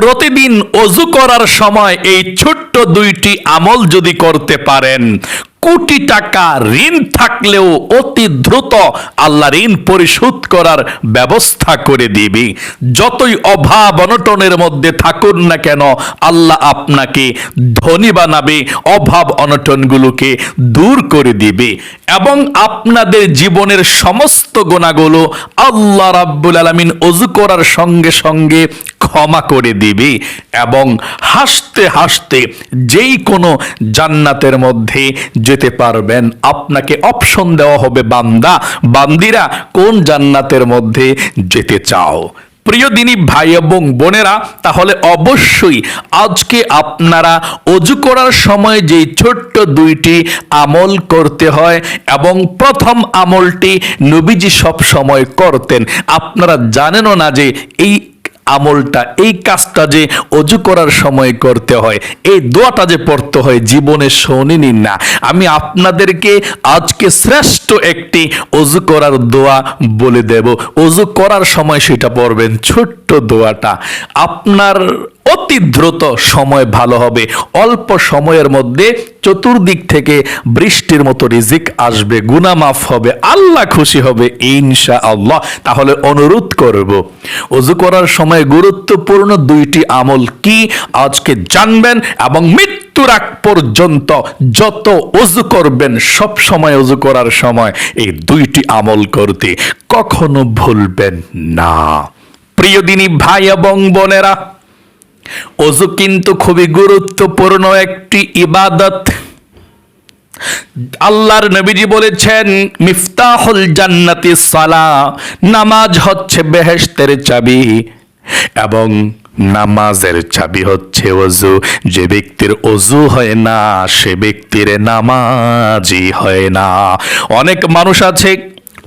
প্রতিদিন অজু করার সময় এই ছোট্ট দুইটি আমল যদি করতে পারেন, কোটি টাকা ঋণ থাকলেও অতি দ্রুত আল্লাহ ঋণ পরিশোধ করার ব্যবস্থা করে দিবে। যতই অভাব অনটনের মধ্যে থাকুন না কেন, আল্লাহ আপনাকে ধনী বানাবে, অভাব অনটনগুলোকে দূর করে দিবে এবং আপনাদের জীবনের সমস্ত গোনাগুলো আল্লাহ রাব্বুল আলামিন অজু করার সঙ্গে সঙ্গে ক্ষমা করে দিবে এবং হাসতে হাসতে যেই কোনো জান্নাতের মধ্যে যেতে পারবেন। আপনাকে অপশন দেওয়া হবে বান্দা। বান্দিরা কোন জান্নাতের মধ্যে যেতে চাও? প্রিয় দিনী ভাই এবং বোনেরা, তাহলে অবশ্যই আজকে আপনারা অজু করার সময় যেই ছোট্ট দুইটি আমল করতে হয় এবং প্রথম আমলটি নবীজি সব সময় করতেন। আপনারা জানেনও না যে এই আমলটা, এই কাজটা যে অজু করার সময় করতে হয়, এই দোয়াটা যে পড়তে হয় জীবনে শোনেনি না। আমি আপনাদেরকে আজকে শ্রেষ্ঠ একটি অজু করার দোয়া বলে দেব। অজু করার সময় সেটা পড়বেন, ছোট্ট দোয়াটা। আপনার অতি দ্রুত সময় ভালো হবে। অল্প সময়ের মধ্যে চতুর্দিক থেকে বৃষ্টির মতো রিজিক আসবে গুনামাফ হবে, আল্লাহ খুশি হবে ইনশা আল্লাহ তাহলে অনুরোধ করব অজু করার সময় গুরুত্বপূর্ণ দুইটি আমল কি? আজকে জানবেন এবং মৃত্যুর আগ পর্যন্ত যত অজু করবেন, সব সময় অজু করার সময় এই দুইটি আমল করতে কখনো ভুলবেন না। প্রিয় দিনী ভাই এবং বোনেরা অজু কিন্তু খুবই গুরুত্বপূর্ণ একটি ইবাদত। আল্লাহর নবীজি বলেছেন, মিফতাহুল জান্নাতি সালা নামাজ হচ্ছে বেহেশতের চাবি এবং নামাজের চাবি হচ্ছে অজু যে ব্যক্তির অজু হয় না, সে ব্যক্তির নামাজই হয় না। অনেক মানুষ আছে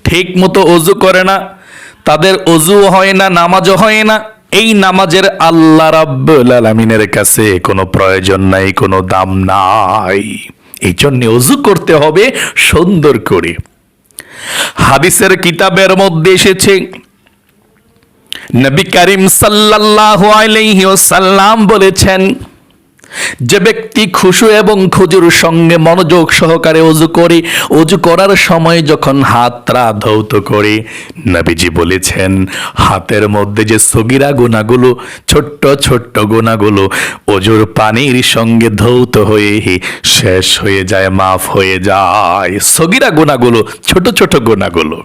ঠিক মতো অজু করে না, তাদের অজু হয় না, নামাজও হয় না। এই নামাজের আল্লাহ রাব্বুল আলামিনের কাছে কোনো প্রয়োজন নাই, কোনো দাম নাই। এই জন্য অজু করতে হবে সুন্দর করে। হাদিসের কিতাবের মধ্যে এসেছে, নবী করিম সাল্লাল্লাহু আলাইহি ওয়াসাল্লাম বলেছেন যে ব্যক্তি খুশু এবং খুজুর সঙ্গে মনোযোগ সহকারে অজু করে অজু করার সময় যখন হাতরা ধৌত করে, নবীজি বলেছেন, হাতের মধ্যে যে সগিরা গোনাগুলো ছোট্ট ছোট্ট গোনাগুলো অজুর পানির সঙ্গে ধৌত হয়ে শেষ হয়ে যায়, মাফ হয়ে যায়। সগিরা গোনাগুলো ছোট ছোট গোনাগুলো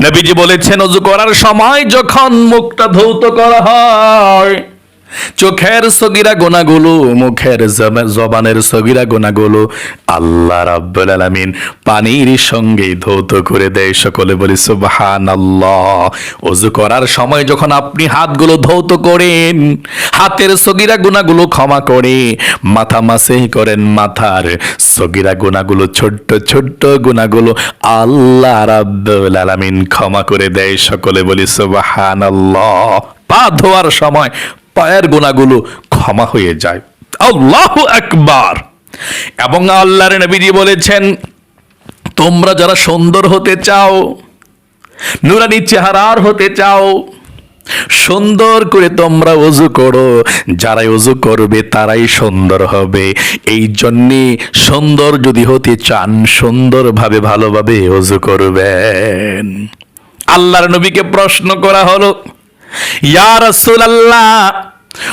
নবীজি বলেছেন অজু করার সময় যখন মুখটা ধৌত করা হয় চোখের সগিরা গোনাগুলো, মুখের জবানের সগিরা গোনাগুলো আল্লাহ রাব্বুল আলামিন পানির সঙ্গে ধৌত করে দেয় সকলে বলি, সুবহানাল্লাহ। ওযু করার সময় যখন আপনি হাতগুলো ধৌত করেন, হাতের সগিরা গুনাহগুলো ক্ষমা করে, মাথা মাসেই করেন, মাথার সগিরা গুনাহগুলো ছোট্ট ছোট্ট গুনাহগুলো আল্লাহ রাব্বুল আলামিন ক্ষমা করে দেয় সকলে বলি, সুবহানাল্লাহ। পা ধোয়ার সময় পায়ের গোনাগুলো ক্ষমা হয়ে যায়। আল্লাহ একবার এবং আল্লাহর নবীজি বলেছেন, তোমরা যারা সুন্দর হতে চাও, নুরানি চেহারার হতে চাও, সুন্দর করে তোমরা অজু করো। যারাই অজু করবে, তারাই সুন্দর হবে। এই জন্যে সুন্দর যদি হতে চান, সুন্দরভাবে ভালোভাবে অজু করবেন। আল্লাহর নবীকে প্রশ্ন করা হলো ইয়া রাসূলুল্লাহ,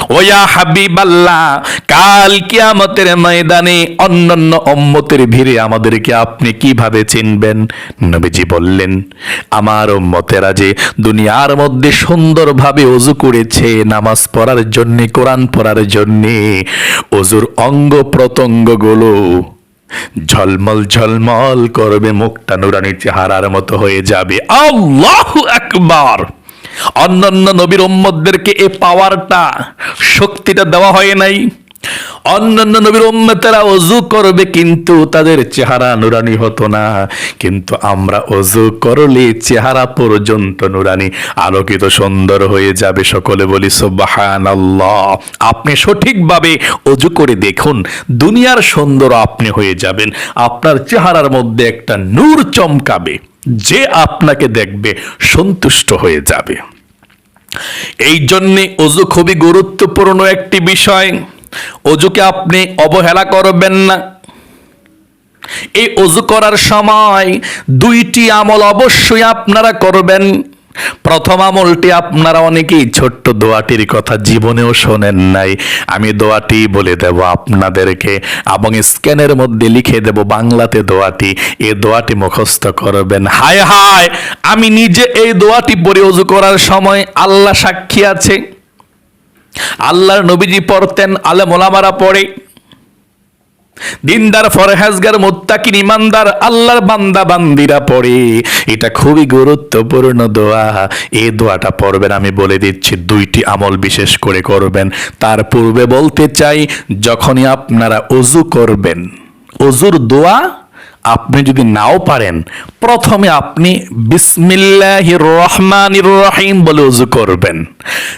ও ইয়া হাবিবাল্লাহ, কাল কিয়ামতের ময়দানে অন্যান্য উম্মতের ভিড়ে আমাদেরকে আপনি কীভাবে চিনবেন? নবীজি বললেন, আমার উম্মতেরা যে দুনিয়ার মধ্যে সুন্দরভাবে অজু করেছে, নামাজ পড়ার জন্য, কোরআন পড়ার জন্য অজুর অঙ্গ প্রত্যঙ্গগুলো ঝলমল ঝলমল করবে মুখটা নুরানির চেহারার মতো হয়ে যাবে। আল্লাহু আকবার! অন্যান্য নবীর উম্মতদেরকে এ পাওয়ারটা শক্তিটা দেওয়া হয় নাই। অন্যান্য নবীর উম্মতেরা অজু করবে কিন্তু তাদের চেহারা নুরানি হতো না। কিন্তু আমরা অজু করলে চেহারা পর্যন্ত নুরানি, আলোকিত সুন্দর হয়ে যাবে। সকলে বলি, সুবহানাল্লাহ। আপনি সঠিকভাবে অজু করে দেখুন, দুনিয়ার সুন্দর আপনি হয়ে যাবেন। আপনার চেহারার মধ্যে একটা নূর চমকাবে, যে আপনাকে দেখবে সন্তুষ্ট হয়ে যাবে। এই জন্যে অজু খুবই গুরুত্বপূর্ণ একটি বিষয়। অজুকে আপনি অবহেলা করবেন না। এই অজু করার সময় দুইটি আমল অবশ্যই আপনারা করবেন। প্রথম আমলটি আপনারা অনেকেই ছোট্ট দোয়াটির কথা জীবনেও শোনেন নাই। আমি দোয়াটি বলে দেব আপনাদেরকে এবং স্ক্যানের মধ্যে লিখে দেব বাংলাতে দোয়াটি। এ দোয়াটি মুখস্থ করবেন। হায় হায়, আমি নিজে এই দোয়াটি পড়ে অজু করার সময় আল্লাহ সাক্ষী আছে। আল্লাহর নবীজি পড়তেন, আলেম মোলামারা পড়ে। দিনদার, ফরহাজগার, মোত্তাকিন, ইমানদার, আল্লাহর বান্দা, বান্দিরা পড়ে। এটা খুবই গুরুত্বপূর্ণ দোয়া। এ দোয়াটা পড়বেন, আমি বলে দিচ্ছি, দুইটি আমল বিশেষ করে করবেন। তার পূর্বে বলতে চাই, যখনই আপনারা অজু করবেন অজুর দোয়া আপনি যদি নাও পারেন, প্রথমে আপনি বিসমিল্লাহির রহমানির রহিম বলে অজু করবেন।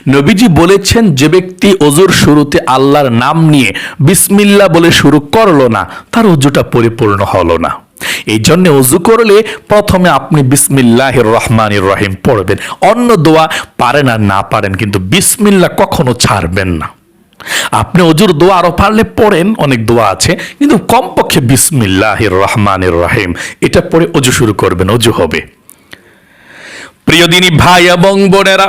নবীজি বলেছেন, যে ব্যক্তি অজুর শুরুতে আল্লাহর নাম নিয়ে বিসমিল্লা বলে শুরু করল না, তার অজুটা পরিপূর্ণ হলো না। এই জন্য অজু করলে প্রথমে আপনি বিসমিল্লাহির রহমান রহিম পড়বেন। অন্য দোয়া পারেন আর না পারেন, কিন্তু বিসমিল্লা কখনো ছাড়বেন না। আপনি অজুর দোয়া আরও পারলে পড়েন, অনেক দোয়া আছে, কিন্তু কমপক্ষে বিসমিল্লাহির রহমানির রাহিম, এটা পড়ে অজু শুরু করবেন, অজু হবে। প্রিয় দিনী ভাই এবং বোনেরা,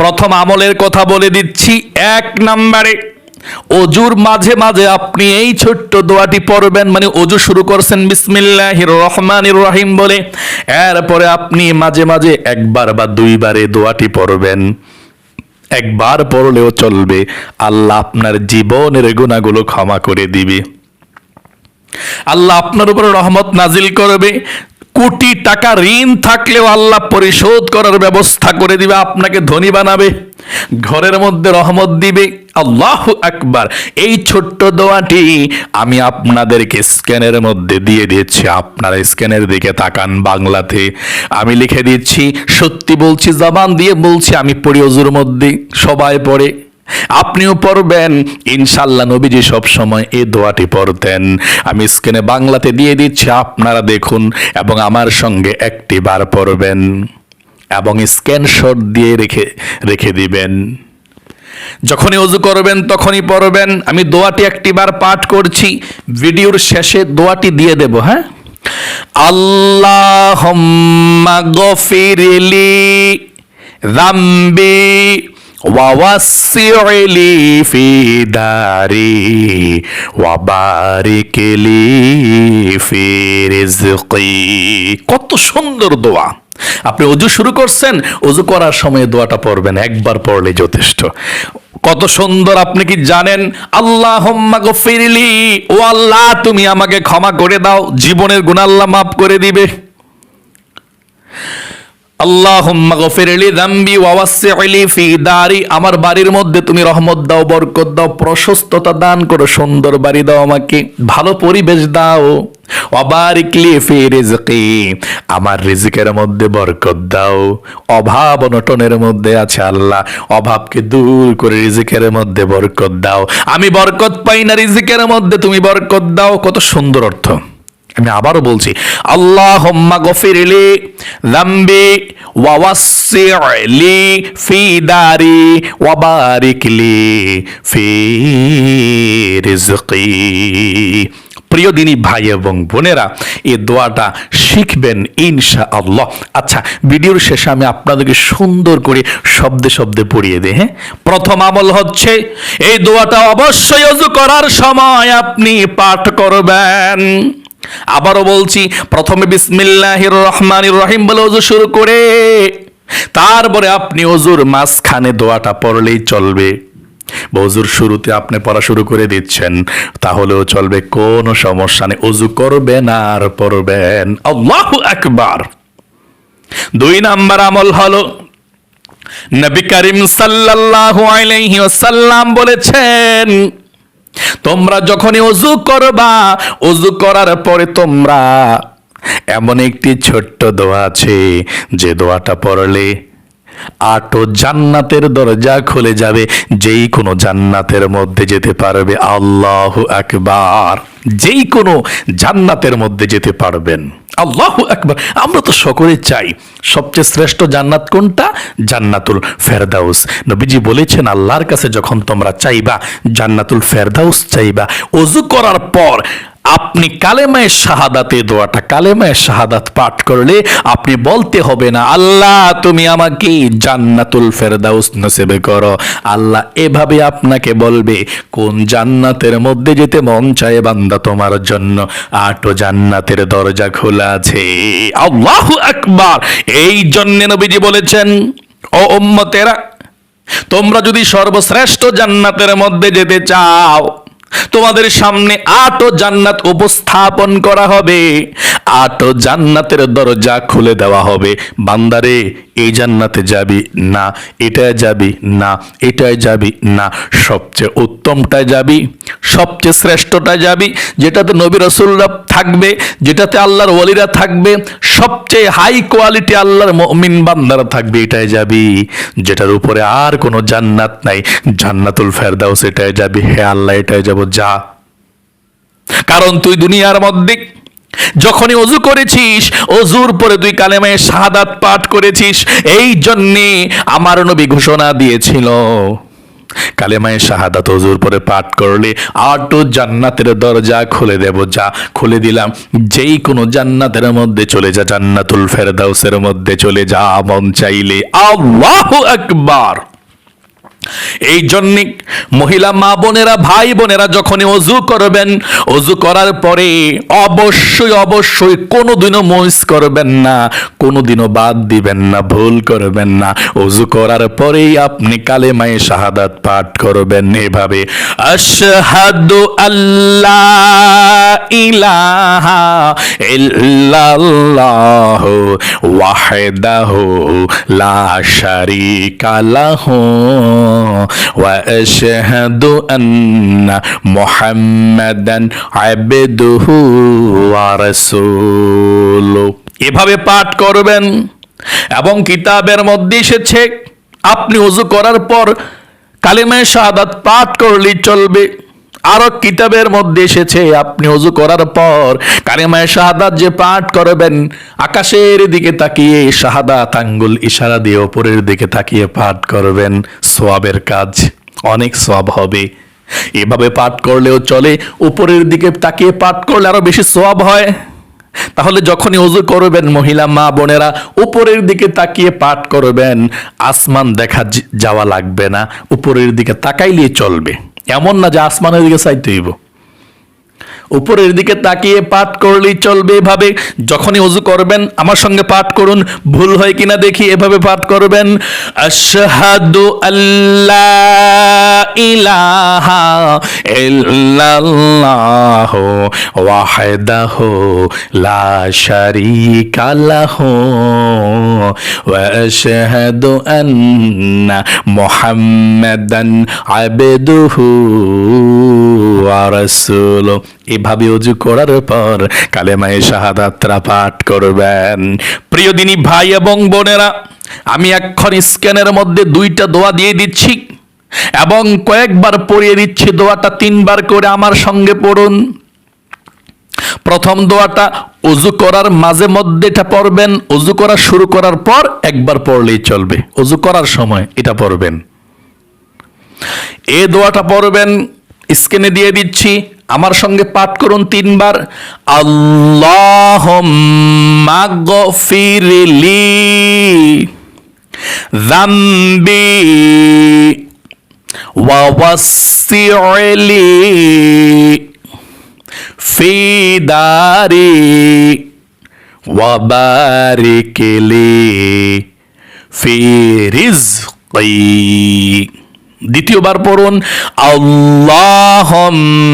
প্রথম আমলের কথা বলে দিচ্ছি, এক নম্বরে, অজুর মাঝে মাঝে আপনি এই ছোট্ট দোয়াটি পড়বেন মানে অজু শুরু করছেন বিসমিল্লাহির রহমানির রহিম বলে, এরপরে আপনি মাঝে মাঝে একবার বা দুইবারে দোয়াটি পড়বেন। একবার পড়লেও চলবে, আল্লাহ আপনার জীবনের গুণাগুলো ক্ষমা করে দিবে। আল্লাহ আপনার উপর রহমত নাজিল করবে কোটি টাকা ঋণ থাকলেও আল্লাহ পরিশোধ করার ব্যবস্থা করে দিবে, আপনাকে ধনী বানাবে, ঘরের মধ্যে রহমত দিবে। আল্লাহ আকবার। এই ছোট্ট দোয়াটি আমি আপনাদেরকে স্ক্যানের মধ্যে দিয়ে দিচ্ছি আপনারা স্ক্যানের দিকে তাকান বাংলাতে। আমি লিখে দিচ্ছি, সত্যি বলছি, জবান দিয়ে বলছি, আমি পড়ি অজুর মধ্যে, সবাই পড়ে। আপনিও পড়বেন। ইনশাল্লাহ নবীজি সব সময় এই দোয়াটি পড়তেন। আমি স্ক্রিনে বাংলাতে দিয়ে দিচ্ছি, আপনারা দেখুন এবং আমার সঙ্গে একটি বার পড়বেন এবং স্ক্যানশট দিয়ে রেখে রেখে দিবেন। যখনই অজু করবেন তখনই পড়বেন। আমি দোয়াটি একটিবার পাঠ করছি, ভিডিওর শেষে দোয়াটি দিয়ে দেব হ্যাঁ? আল্লাহ গফিরলি রাম্বি ووسع لي في داري وبارك لي في رزقي কত সুন্দর দোয়া আপনি অজু শুরু করছেন অজু করার সময় দোয়াটা পড়বেন একবার পড়লে যথেষ্ট কত সুন্দর আপনি কি জানেন আল্লাহ গফিরলি ও আল্লাহ তুমি আমাকে ক্ষমা করে দাও জীবনের গুণ আল্লাহ মাফ করে দিবে আমার বাড়ির মধ্যে তুমি রহমত দাও, বরকত দাও, প্রশস্ততা দান করো, সুন্দর বাড়ি দাও আমাকে, ভালো পরিবেশ দাও। আমার রিজিকের মধ্যে বরকত দাও। অভাব অনটনের মধ্যে আছে আল্লাহ, অভাবকে দূর করে রিজিকের মধ্যে বরকত দাও। আমি বরকত পাই না, রিজিকের মধ্যে তুমি বরকত দাও, কত সুন্দর অর্থ। আমি আবারও বলছি আল্লাহ গফিরলি লাম্বি ওয়াওয়াসিলি ফি দারি ওয়াবারিকলি ফি রিজকি প্রিয় দিনী ভাই এবং বোনেরা এই দোয়াটা শিখবেন ইনশা আল্লাহ আচ্ছা ভিডিওর শেষে আমি আপনাদেরকে সুন্দর করে শব্দে শব্দে পড়িয়ে দিই হ্যাঁ? প্রথম আমল হচ্ছে, এই দোয়াটা অবশ্যই করার সময় আপনি পাঠ করবেন। আবারও বলছি, প্রথমে বিসমিল্লাহির রহমানির রহিম বলে অজু শুরু করে, তারপরে আপনি অজুর মাঝখানে দোয়াটা পড়লেই চলবে। বজুর শুরুতে আপনি পড়া শুরু করে দিচ্ছেন, তাহলেও চলবে, কোনো সমস্যা নেই। অজু করবেন আর পড়বেন। আল্লাহ আকবার। দুই নাম্বার আমল হলো, নবী করিম সাল্লাল্লাহু আলাইহি ওয়াসাল্লাম বলেছেন তোমরা যখনই অজু করবা অজু করার পরে তোমরা এমন একটি ছোট্ট দোয়া আছে, যে দোয়াটা পড়লে আটো জান্নাতের দরজা খুলে যাবে, যেই কোনো জান্নাতের মধ্যে যেতে পারবে। আল্লাহ আকবার। যেই কোনো জান্নাতের মধ্যে যেতে পারবেন। আল্লাহ আকবার। আমরা তো সকলে চাই, সবচেয়ে শ্রেষ্ঠ জান্নাত কোনটা? জান্নাতুল ফেরদাউস। নবীজি বলেছেন, আল্লাহর কাছে যখন তোমরা চাইবা, জান্নাতুল ফেরদাউস চাইবা। অজু করার পর আপনি কালেমায় শাহাদাতে, দোয়াটা কালেমায় শাহাদাত পাঠ করলে আপনি বলতে হবে না, আল্লাহ, তুমি আমাকে জান্নাতুল ফেরদাউস নসিবে করো। আল্লাহ এভাবে আপনাকে বলবে, কোন জান্নাতের মধ্যে যেতে মন চায় বান্দা তোমার জন্য আটো জান্নাতের দরজা খোলা আছে। আল্লাহু আকবার! এই জন্য নবীজি বলেছেন, ও উম্মতেরা, তোমরা যদি সর্বশ্রেষ্ঠ জান্নাতের মধ্যে যেতে চাও তোমাদের সামনে আটো জান্নাত উপস্থাপন করা হবে। আটো জান্নাতের দরজা খুলে দেওয়া হবে। বান্দারে, এই জান্নাতে যাবি না, এটায় যাবি না, এটায় যাবি না। সবচেয়ে উত্তমটায় যাবি, সবচেয়ে শ্রেষ্ঠটায় যাবি, যেটাতে নবী রসুলরা থাকবে, যেটাতে আল্লাহর ওলিরা থাকবে, সবচেয়ে হাই কোয়ালিটি আল্লাহর মমিন বান্দারা থাকবে এটাই যাবি। যেটার উপরে আর কোনো জান্নাত নাই, জান্নাতুল ফেরদাউস এটাই যাবি। হে আল্লাহ এটাই যাব যা। কারণ তুই দুনিয়ার মধ্যে যখনই অজু করেছিস, অজুর পরে তুই কালেমায় শাহাদাত পাঠ করেছিস, এই জন্যে আমার নবী ঘোষণা দিয়েছিল। কালেমায় শাহাদাত অজুর পরে পাঠ করলে আটো জান্নাতের দরজা খুলে দেব, যা খুলে দিলাম। যেই কোনো জান্নাতের মধ্যে চলে যা, জান্নাতুল ফেরদাউসের মধ্যে চলে যা, মন চাইলে আল্লাহু আকবার। এই জন্যে মহিলা মা বোনেরা, ভাই বোনেরা যখনই অজু করবেন, অজু করার পরে অবশ্যই অবশ্যই কোনোদিনও মহিস করবেন না, কোনোদিনও বাদ দিবেন না, ভুল করবেন না। অজু করার পরেই আপনি কালেমায়ে শাহাদাত পাঠ করবেন। এভাবে আশহাদু আল্লাহ ইলাহা ইল্লাল্লাহু ওয়াহদাহু লা শারীকা লাহু। واشهد ان محمدا عبده ورسوله এভাবে পাঠ করবেন এবং কিতাবের মধ্যে এসেছে আপনি উজু করার পর কালিমায় শাহাদাত পাঠ করলেই চলবে আরও কিতাবের মধ্যে এসেছে, আপনি অজু করার পর কালেমায় শাহাদাত যে পাঠ করবেন, আকাশের দিকে তাকিয়ে শাহাদাত আঙ্গুল ইশারা দিয়ে ওপরের দিকে তাকিয়ে পাঠ করবেন, সোয়াবের কাজ অনেক সোয়াব হবে। এভাবে পাঠ করলেও চলে, উপরের দিকে তাকিয়ে পাঠ করলে আরও বেশি সোয়াব হয়। তাহলে যখনই অজু করবেন, মহিলা, মা, বোনেরা উপরের দিকে তাকিয়ে পাঠ করবেন, আসমান দেখা যাওয়া লাগবে না, উপরের দিকে তাকাইলেই চলবে। এমন না যে আসমানের দিকে চাইতে হইব। উপরের দিকে তাকিয়ে পাঠ করলেই চলবে এভাবে। যখনই অজু করবেন, আমার সঙ্গে পাঠ করুন। ভুল হয় কিনা দেখি এভাবে পাঠ করবেন। আশহাদু আল্লাহ ইলাহা ইল্লাল্লাহু ওয়াহদাহু লা শারীকা লাহু ওয়া আশহাদু আন্না মুহাম্মাদান আবদুহু। ওয়া রাসূলুহু এভাবে অজু করার পর কালেমায়ে শাহাদাতরা পাঠ করবেন। প্রিয় দিনী ভাই এবং বোনেরা, আমি এখন স্ক্যানের মধ্যে দুইটা দোয়া দিয়ে দিচ্ছি এবং কয়েকবার পড়িয়ে দিচ্ছি। দোয়াটা তিনবার করে আমার সঙ্গে পড়ুন। প্রথম দোয়াটা, অজু করার মাঝে মধ্যে এটা পড়বেন। অজু করা শুরু করার পর একবার পড়লেই চলবে। অজু করার সময় এটা পড়বেন। এ দোয়াটা পড়বেন স্ক্রিনে দিয়ে দিচ্ছি আমার সঙ্গে পাঠ করুন তিনবার আল্লাহ মাগফিরলি ذنبي ووسع لي في داري وبارك لي في رزقي দ্বিতীয়বার পড়ুন আল্লাহ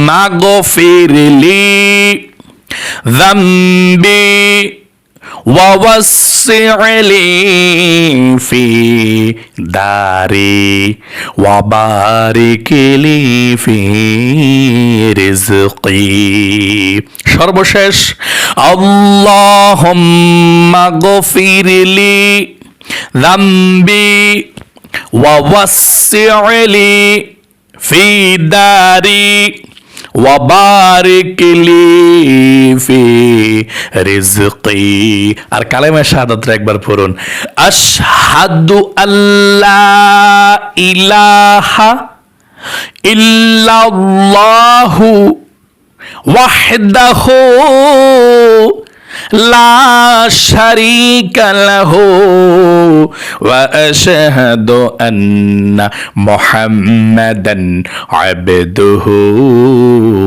মাগফিরলি ذنبي ووسع لي في داري وبارك لي في رزقي সর্বশেষ اللهم اغفر لي ذنبي ووسع لي في داري وبارك لي في رزقي আর কালেমা শাহাদাতটা একবার পড়ুন আশহাদু আল্লাহ ইলাহা ইল্লাল্লাহু وحده لا شريك له واشهد ان محمدا عبده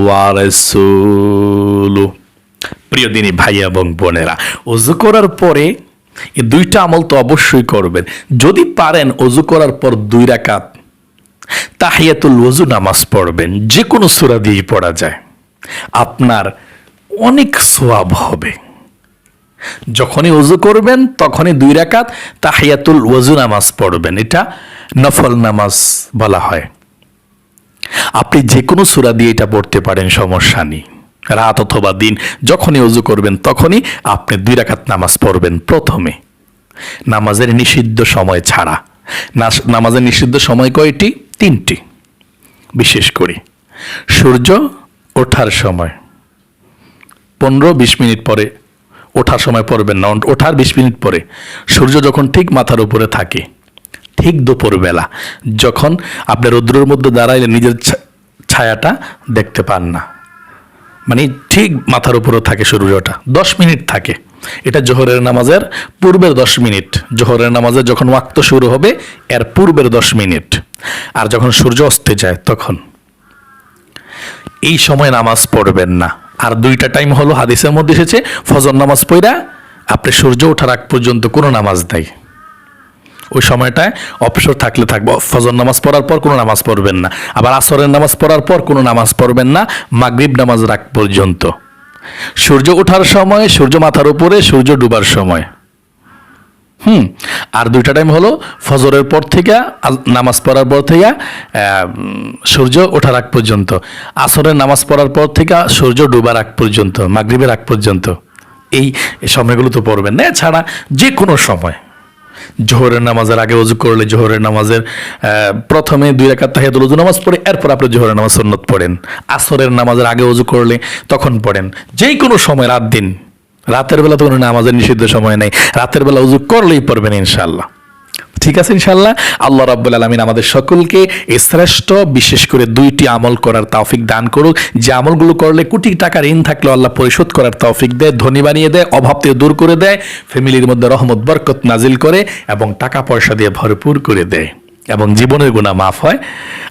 ورسوله প্রিয় দিনী ভাই এবং বোনেরা অজু করার পরে এই দুইটা আমল তো অবশ্যই করবেন যদি পারেন অজু করার পর দুই রাকাত তাহিয়াতুল ওজু নামাজ পড়বেন যে কোনো সূরা দিয়েই পড়া যায় আপনার অনেক সোয়াব হবে যখনই ওজু করবেন, তখনই দুই রাকাত তাহিয়াতুল ওজু নামাজ পড়বেন। এটা নফল নামাজ বলা হয়। আপনি যে কোনো সূরা দিয়ে এটা পড়তে পারেন, সমস্যা নেই। রাত অথবা দিন যখনই অজু করবেন, তখনই আপনি দুই রাকাত নামাজ পড়বেন প্রথমে। নামাজের নিষিদ্ধ সময় ছাড়া। নামাজের নিষিদ্ধ সময় কয়টি? তিনটি। বিশেষ করে সূর্য ওঠার সময়। পনেরো বিশ মিনিট পরে ওঠার সময় পড়বেন না ওঠার বিশ মিনিট পরে। সূর্য যখন ঠিক মাথার উপরে থাকে, ঠিক দুপুরবেলা, যখন আপনি রৌদ্রের মধ্যে দাঁড়াইলে নিজের ছায়াটা দেখতে পান না। মানে ঠিক মাথার উপরে থাকে সূর্যটা, দশ মিনিট থাকে। এটা জোহরের নামাজের পূর্বের দশ মিনিট। জোহরের নামাজে যখন ওয়াক্ত শুরু হবে, এর পূর্বের দশ মিনিট। আর যখন সূর্য অস্তে যায়, তখন। এই সময় নামাজ পড়বেন না। আর দুইটা টাইম হলো হাদিসের মধ্যে এসেছে, ফজর নামাজ পড়া আপনি সূর্য ওঠার আগ পর্যন্ত কোনো নামাজ দেয় ওই সময়টায় অবসর থাকলে থাকবে, ফজর নামাজ পড়ার পর কোনো নামাজ পড়বেন না। আবার আসরের নামাজ পড়ার পর কোনো নামাজ পড়বেন না, মাগরীব নামাজ রাখ পর্যন্ত। সূর্য ওঠার সময়, সূর্য মাথার উপরে, সূর্য ডুবার সময়। হুম, আর দুইটা টাইম হলো ফজরের পর থেকে নামাজ পড়ার পর থেকে সূর্য ওঠার আগ পর্যন্ত। আসরের নামাজ পড়ার পর থেকে সূর্য ডুবার আগ পর্যন্ত, মাগরিবের আগ পর্যন্ত। এই সময়গুলো তো পড়বেন না। এছাড়া যে কোনো সময়, জোহরের নামাজের আগে অজু করলে জোহরের নামাজের প্রথমে দুই রাকাত তাহিয়াতুল অজু নামাজ পড়ে, এরপর আপনি জোহরের নামাজ সুন্নত পড়েন। আসরের নামাজের আগে অজু করলে তখন পড়েন। যেই কোনো সময়, রাত দিন। রাতের বেলা তো কোনো নামাজের নিষিদ্ধ সময় নেই। রাতের বেলা উজু করলেই পড়বেন ইনশাল্লাহ ঠিক আছে ইনশাল্লাহ আল্লাহ রাব্বুল আলমিন আমাদের সকলকে শ্রেষ্ঠ, বিশেষ করে দুইটি আমল করার তৌফিক দান করুক। যে আমলগুলো করলে কোটি টাকার ঋণ থাকলেও আল্লাহ পরিশোধ করার তৌফিক দেয়, ধনী বানিয়ে দেয়, অভাব থেকে দূর করে দেয়, ফ্যামিলির মধ্যে রহমত, বরকত নাজিল করে এবং টাকা পয়সা দিয়ে ভরপুর করে দেয়। এবং জীবনের গুণা মাফ হয়।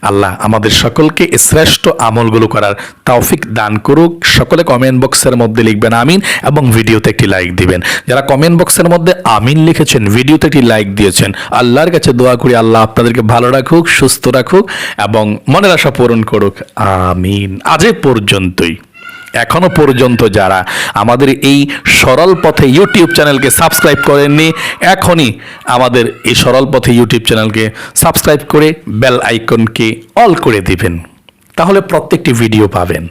আল্লাহ আমাদের সকলকে শ্রেষ্ঠ আমলগুলো করার তৌফিক দান করুক। সকলে কমেন্ট বক্সের মধ্যে লিখবেন আমিন এবং ভিডিওতে একটি লাইক দিবেন। যারা কমেন্ট বক্সের মধ্যে আমিন লিখেছেন, ভিডিওতে একটি লাইক দিয়েছেন, আল্লাহর কাছে দোয়া করি আল্লাহ আপনাদেরকে ভালো রাখুক, সুস্থ রাখুক এবং মনের আশা পূরণ করুক। আমিন। আজ পর্যন্তই। এখনও পর্যন্ত যারা আমাদের এই সরল পথে ইউটিউব চ্যানেলকে সাবস্ক্রাইব করেননি, এখনই আমাদের এই সরল পথে ইউটিউব চ্যানেলকে সাবস্ক্রাইব করে বেল আইকনকে অল করে দিবেন। তাহলে প্রত্যেকটি ভিডিও পাবেন।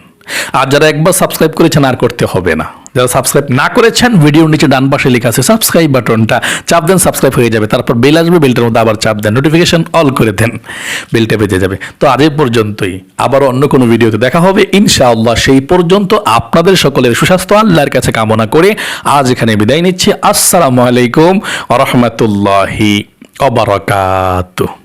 আর যারা একবার সাবস্ক্রাইব করেছেন আর করতে হবে না। যারা সাবস্ক্রাইব না করেছেন ভিডিওর নিচে ডান পাশে লেখা আছে সাবস্ক্রাইব বাটনটা। চাপ দেন সাবস্ক্রাইব হয়ে যাবে। তারপর বেল আসবে বেলটার মধ্যে আবার চাপ দেন। নোটিফিকেশন অল করে দেন। বেলটা বেজে যাবে। তো আজ পর্যন্তই। আবার অন্য কোনো ভিডিওতে দেখা হবে। ইনশাআল্লাহ সেই পর্যন্ত আপনাদের সকলের সুস্বাস্থ্য, আল্লাহর কাছে কামনা করে আজ এখানে বিদায় নিচ্ছি। আসসালামু আলাইকুম রহমতুল্লাহি অবরাকাতুহ